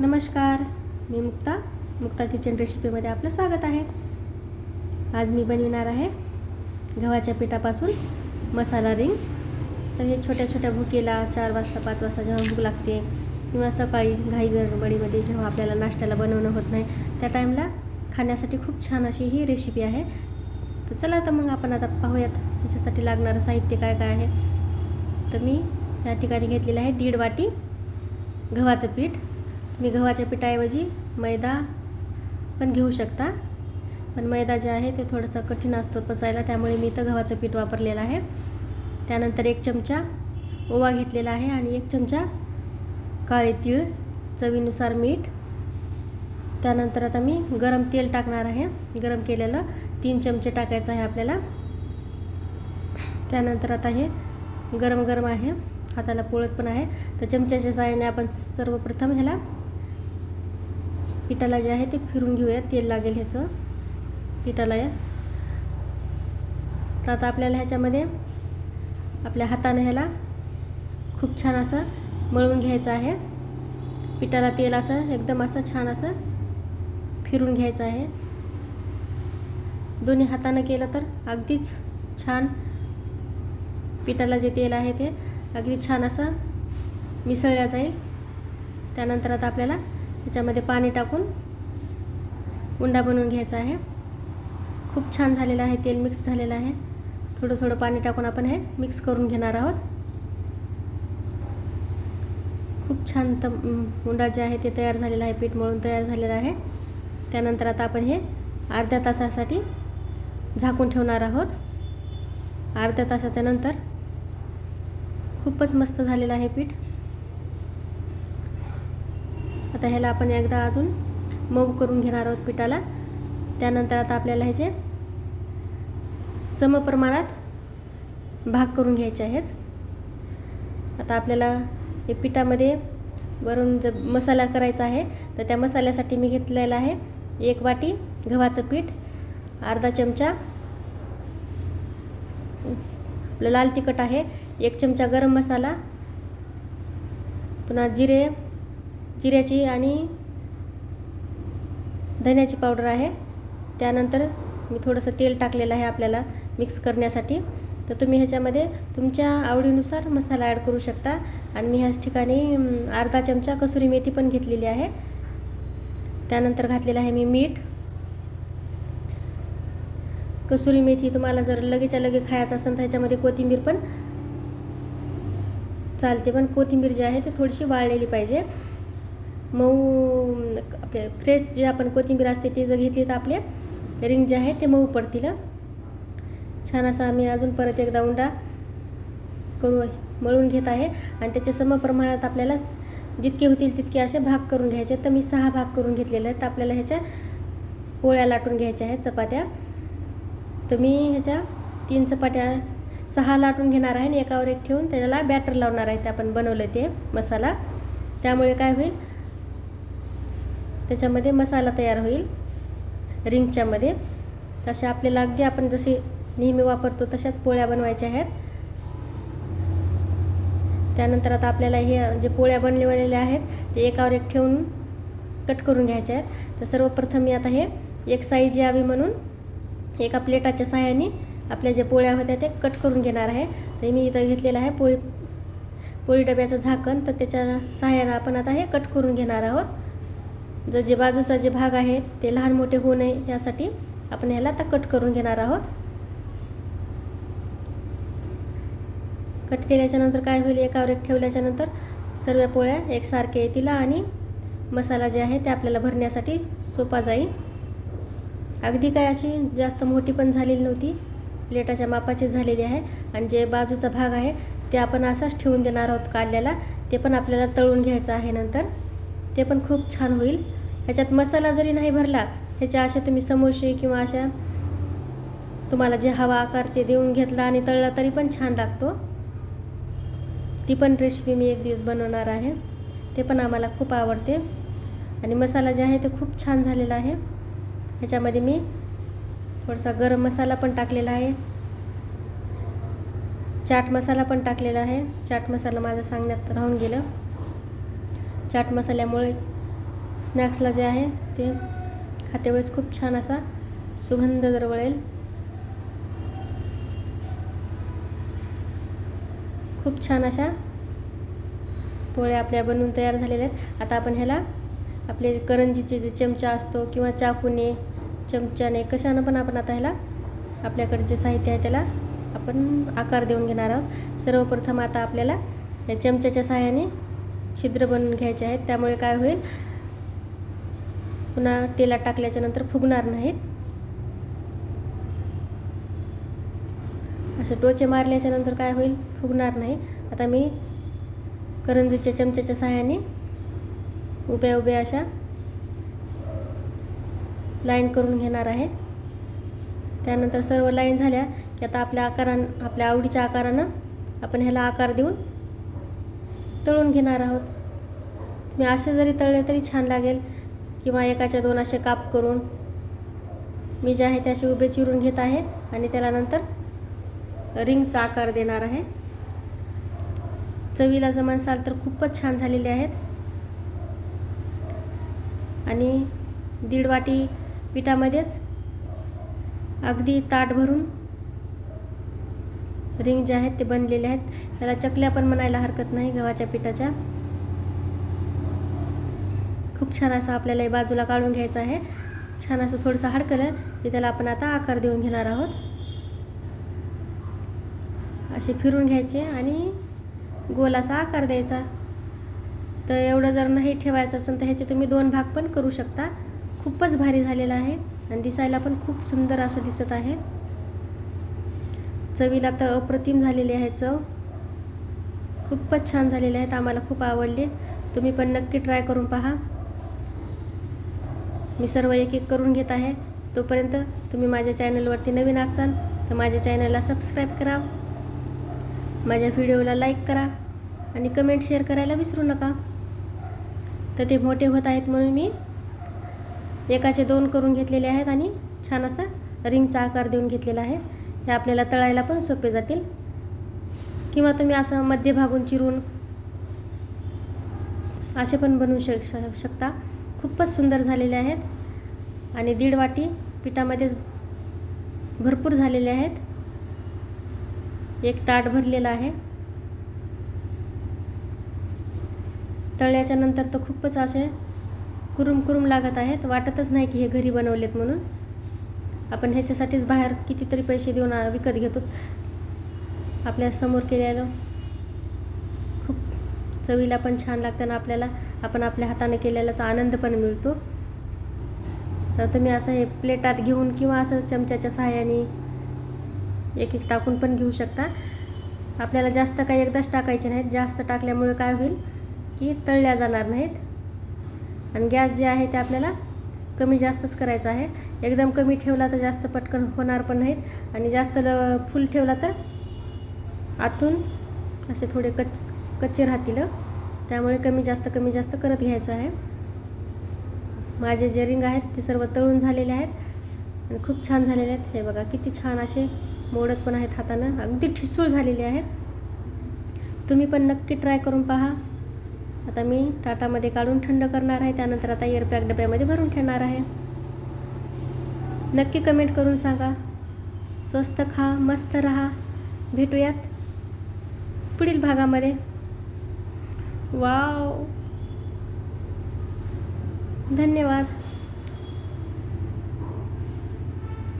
नमस्कार मी मुक्ता. मुक्ता किचन रेसिपीमध्ये आपलं स्वागत आहे. आज मी बनविणार आहे गव्हाच्या पिठापासून मसाला रिंग तर हे छोट्या छोट्या भुकेला चार वाजता पाच वाजता जेव्हा भूक लागते किंवा सकाळी घाई गडबडीमध्ये जेव्हा आपल्याला नाश्त्याला बनवणं होत नाही त्या टाईमला खाण्यासाठी खूप छान अशी ही रेसिपी आहे. तर चला तर मग आपण आता पाहूयात त्याच्यासाठी लागणारं साहित्य काय काय आहे. तर मी या ठिकाणी घेतलेलं आहे दीड वाटी गव्हाचं पीठ. तुम्ही गव्हाच्या पिठाऐवजी मैदा पण घेऊ शकता. पण मैदा जे आहे ते थोडंसं कठीण असतो पचायला त्यामुळे मी तर गव्हाचं पीठ वापरलेलं आहे. त्यानंतर एक चमचा ओवा घेतलेला आहे आणि एक चमचा काळे तीळ चवीनुसार मीठ. त्यानंतर आता मी गरम तेल टाकणार आहे. गरम केलेलं तीन चमचे टाकायचं आहे आपल्याला. त्यानंतर आता हे गरम गरम आहे. हाताला पोळत पण आहे. तर चमच्याच्या साह्याने आपण सर्वप्रथम ह्याला पिठाला जे आहे ते फिरून घेऊया तेल लागेल ह्याचं पिठाला. या तर आता आपल्याला ह्याच्यामध्ये आपल्या हाताने ह्याला खूप छान असं मळून घ्यायचं आहे. पिठाला तेल असं एकदम असं छान असं फिरून घ्यायचं आहे. दोन्ही हातानं केलं तर अगदीच छान पिठाला जे तेल आहे ते अगदी छान असं मिसळल्या जाईल. त्यानंतर आता आपल्याला त्याच्यामध्ये पाणी टाकून उंडा बनवून घ्यायचा आहे. खूप छान झालेलं आहे तेल मिक्स झालेलं आहे. थोडं थोडं पाणी टाकून आपण हे मिक्स करून घेणार आहोत. खूप छान त उंडा जे आहे ते तयार झालेलं आहे पीठ मळून तयार झालेलं आहे. त्यानंतर आता आपण हे अर्ध्या तासासाठी झाकून ठेवणार आहोत. अर्ध्या तासाच्या नंतर खूपच मस्त झालेलं आहे पीठ. आता ह्याला आपण एकदा अजून मऊ करून घेणार आहोत पिठाला. त्यानंतर आता आपल्याला ह्याचे समप्रमाणात भाग करून घ्यायचे आहेत. आता आपल्याला हे पिठामध्ये वरून जर मसाला करायचा आहे तर त्या मसाल्यासाठी मी घेतलेला आहे एक वाटी गव्हाचं पीठ अर्धा चमचा आपलं लाल तिखट आहे एक चमचा गरम मसाला पुन्हा जिरे जिऱ्याची आणि धन्याची पावडर आहे. त्यानंतर मी थोडंसं तेल टाकलेलं आहे आपल्याला मिक्स करण्यासाठी. तर तुम्ही ह्याच्यामध्ये तुमच्या आवडीनुसार मसाला ॲड करू शकता. आणि मी ह्याच ठिकाणी अर्धा चमचा कसुरी मेथी पण घेतलेली आहे. त्यानंतर घातलेलं आहे मी मीठ. कसुरी मेथी तुम्हाला जर लगेच्या लगे खायचं असेल तर ह्याच्यामध्ये कोथिंबीर पण चालते. पण कोथिंबीर जी आहे ती थोडीशी वाळलेली पाहिजे. मऊ आपले फ्रेश जे आपण कोथिंबीर असते ती जर घेतली तर आपले रिंग जे आहे ते मऊ पडतील छान असा आम्ही अजून परत एकदा उंडा करू मळून घेत आहे. आणि त्याच्या समप्रमाणात आपल्याला जितके होतील तितके असे भाग करून घ्यायचे. तर मी सहा भाग करून घेतलेले आहेत. तर आपल्याला ह्याच्या पोळ्या लाटून घ्यायच्या आहेत चपात्या. तर मी ह्याच्या तीन चपात्या सहा लाटून घेणार आहे आणि एकावर एक ठेवून त्याला बॅटर लावणार आहे. ते आपण बनवलं ते मसाला. त्यामुळे काय होईल? त्याच्यामध्ये मसाला तयार होईल. रिंगच्यामध्ये तसे आपल्याला अगदी आपण जसे नेहमी वापरतो तशाच पोळ्या बनवायच्या आहेत. त्यानंतर आता आपल्याला हे जे पोळ्या बनलेल्या आहेत ते एकावर एक ठेवून कट करून घ्यायच्या आहेत. तर सर्वप्रथम मी आता हे एक साईज यावी म्हणून एका प्लेटाच्या सहाय्याने आपल्या ज्या पोळ्या होत्या ते कट करून घेणार आहे. तर मी इथं घेतलेलं आहे पोळी पोळी डब्याचं झाकण. तर त्याच्या सहाय्यानं आपण आता हे कट करून घेणार आहोत. जर जे बाजूचा जे भाग आहे ते लहान मोठे होऊ नये यासाठी आपण ह्याला आता कट करून घेणार आहोत. कट केल्याच्यानंतर काय होईल? एकावर एक ठेवल्याच्यानंतर सर्व पोळ्या एकसारख्या येतील आणि मसाला जे आहे ते आपल्याला भरण्यासाठी सोपा जाईल. अगदी काय अशी जास्त मोठी पण झालेली नव्हती. प्लेटाच्या मापाची झालेली आहे आणि जे बाजूचा भाग आहे ते आपण असाच ठेवून देणार आहोत काढल्याला ते पण आपल्याला तळून घ्यायचं आहे नंतर. ते पण खूप छान होईल. ह्याच्यात मसाला जरी नाही भरला ह्याच्या अशा तुम्ही समोसे किंवा अशा तुम्हाला जे हवा आकार ते देऊन घेतला आणि तळला तरी पण छान लागतो. ती पण रेसिपी मी एक दिवस बनवणार आहे. ते पण आम्हाला खूप आवडते. आणि मसाला जे आहे ते खूप छान झालेला आहे. ह्याच्यामध्ये मी थोडासा गरम मसाला पण टाकलेला आहे. चाट मसाला पण टाकलेला आहे. चाट मसाला माझं सांगण्यात राहून गेलं. चाट मसाल्यामुळे स्नॅक्सला जे आहे ते खात्यावेळेस खूप छान असा सुगंध दरवळेल. खूप छान अशा पोळ्या आपल्या बनवून तयार झालेल्या आहेत. आता आपण ह्याला आपले करंजीचे जे चमचा असतो किंवा चाकूने चमच्याने कशानं पण आपण आता ह्याला आपल्याकडे जे साहित्य आहे त्याला आपण आकार देऊन घेणार आहोत. सर्वप्रथम आता आपल्याला या चमच्याच्या सहाय्याने छिद्र बनवून घ्यायचे आहेत. त्यामुळे काय होईल? पुन्हा तेलात टाकल्याच्यानंतर फुगणार नाहीत. असं टोचे मारल्याच्यानंतर काय होईल? फुगणार नाही. आता मी करंजीच्या चमच्याच्या सहाय्याने उभ्या उभ्या अशा लाईन करून घेणार आहे. त्यानंतर सर्व लाईन झाल्या की आता आपल्या आकारान आपल्या आवडीच्या आकारानं आपण ह्याला आकार देऊन तळून घेणार आहोत. तुम्ही असे जरी तळले तरी छान लागेल. किंवा एकाच्या दोन असे काप करून मी जे आहे त्याशी उभे चिरून घेत आहे आणि त्याला नंतर रिंगचा आकार देणार आहे. चवीला जर तर खूपच छान झालेले आहेत. आणि दीड वाटी पिठामध्येच अगदी ताट भरून रिंग जे आहेत ते बनलेले आहेत. त्याला चकल्या पण म्हणायला हरकत नाही गव्हाच्या पिठाच्या. खूप छान असं आपल्याला हे बाजूला काढून घ्यायचं आहे. छान असं थोडंसं हडकलं की त्याला आपण आता आकार देऊन घेणार आहोत. असे फिरून घ्यायचे आणि गोल असा आकार द्यायचा. तर एवढं जर नाही ठेवायचं असेल तर ह्याचे तुम्ही दोन भाग पण करू शकता. खूपच भारी झालेला आहे आणि दिसायला पण खूप सुंदर असं दिसत आहे. चवीला तर अप्रतिम झालेली आहे चव. खूपच छान झालेले आहेत आम्हाला खूप आवडले. तुम्ही पण नक्की ट्राय करून पहा. मी सर्व एक एक करून घेत आहे. तोपर्यंत तुम्ही माझ्या चॅनलवरती नवीन असाल तर माझ्या चॅनलला सबस्क्राईब करा. माझ्या व्हिडिओला लाईक करा आणि कमेंट शेअर करायला विसरू नका. तर ते मोठे होत आहेत म्हणून मी एकाचे दोन करून घेतलेले आहेत आणि छान असा रिंगचा आकार देऊन घेतलेला आहे. हे आपल्याला तळायला पण सोपे जातील. किंवा तुम्ही असं मध्यभागून चिरून असे पण बनवू शक शकता. खूपच सुंदर झालेले आहेत आणि दीड वाटी पिठामध्ये भरपूर झालेले आहेत. एक ताट भरलेला आहे. तळल्याच्या नंतर तर खूपच असे कुरुम कुरुम लागत आहेत. वाटतच नाही की हे घरी बनवलेत म्हणून. आपण ह्याच्यासाठीच बाहेर कितीतरी पैसे देऊन विकत घेतो. आपल्यासमोर केलेलं खूप चवीला पण छान लागतं आणि आपल्याला आपण आपल्या हाताने केलेल्याचा आनंद पण मिळतो. तर तुम्ही असं हे प्लेटात घेऊन किंवा असं चमच्याच्या सहाय्याने एक एक टाकून पण घेऊ शकता. आपल्याला जास्त काही एकदाच टाकायचे नाहीत. जास्त टाकल्यामुळे काय होईल की तळल्या जाणार नाहीत. आणि गॅस जे आहे ते आपल्याला कमी जास्तच करायचं आहे. एकदम कमी ठेवला तर जास्त पटकन होणार पण नाहीत. आणि जास्त ल फुल ठेवला तर आतून असे थोडे कच कच्चे राहतील. त्यामुळे कमी जास्त कमी जास्त करत घ्यायचं आहे. माझे जे रिंग आहेत ते सर्व तळून झालेले आहेत आणि खूप छान झालेले आहेत. हे बघा किती छान असे मोडत पण आहेत हातानं. अगदी ठिसूळ झालेले आहेत तुम्ही पण नक्की ट्राय करून पहा. आता मी टाटामध्ये काढून थंड करणार आहे. त्यानंतर आता एअरपॅक डब्यामध्ये भरून ठेवणार आहे. नक्की कमेंट करून सांगा. स्वस्त खा मस्त रहा. भेटूयात पुढील भागामध्ये. वाव. धन्यवाद.